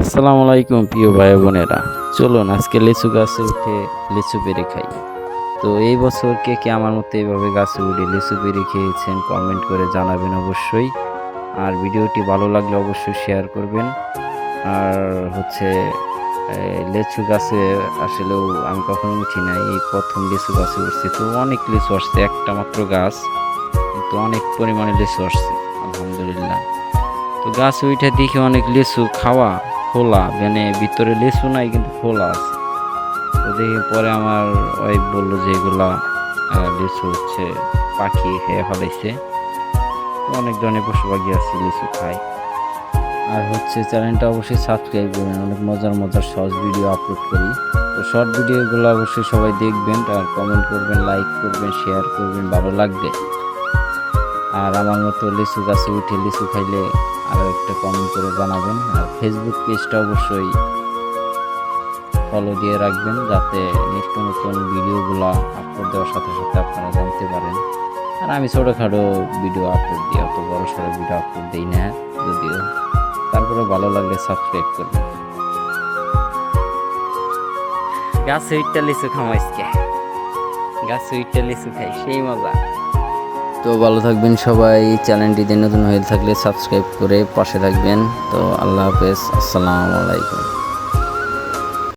আসসালামু আলাইকুম প্রিয় ভাই বোনেরা। চলুন, আজকে লিচু গাছে উঠে লিচু পেরে খাই। তো এই বছর কে কে আমার মতো এইভাবে গাছে উঠে লিচু পেরে খেয়েছেন কমেন্ট করে জানাবেন অবশ্যই। আর ভিডিওটি ভালো লাগলে অবশ্যই শেয়ার করবেন। আর হচ্ছে লেচু গাছে আসলেও আমি কখনো উঠি নাই। এই প্রথম লিচু গাছে উঠছে। তো অনেক লিচু আসছে, একটা মাত্র গাছ। কিন্তু অনেক পরিমাণে লিচু আসছে, আলহামদুলিল্লাহ। তো গাছ উঠে দেখে অনেক লিচু খাওয়া খোলা মানে ভিতরে লিচু নাই, কিন্তু খোলা আছে। তো দেখি পরে আমার ওয়াইফ বলল যে এগুলা লিচু হচ্ছে পাখি খেয়ে ফেলাইছে। অনেক ধরনের পশু পাখি আছে লিচু খায়। আর হচ্ছে চ্যানেলটা অবশ্যই সাবস্ক্রাইব করবেন, অনেক মজার মজার শর্ট ভিডিও আপলোড করি। তো শর্ট ভিডিওগুলো অবশ্যই সবাই দেখবেন আর কমেন্ট করবেন লাইক করবেন শেয়ার করবেন, ভালো লাগবে। আর আমার মতো লিচু গাছে উঠে লিচু খাইলে আরও একটা কমেন্ট করে জানাবেন। আর ফেসবুক পেজটা অবশ্যই ফলো দিয়ে রাখবেন যাতে নিত্য নতুন ভিডিওগুলো আপলোড দেওয়ার সাথে সাথে আপনারা জানতে পারেন। আর আমি ছোটোখাটো ভিডিও আপলোড দিই অত বড় সড়ো ভিডিও আপলোড দিই না, যদিও। তারপরে ভালো লাগলে সাবস্ক্রাইব করবেন। গাছ সুইটটা লিচু খামাইসকে গাছে উঠটা লিচু খাই, সেই মজা। তো ভালো থাকবেন সবাই। চ্যানেলটিতে নতুন হয়ে থাকলে সাবস্ক্রাইব করে পাশে থাকবেন। তো আল্লাহ হাফেজ। আসসালামু আলাইকুম।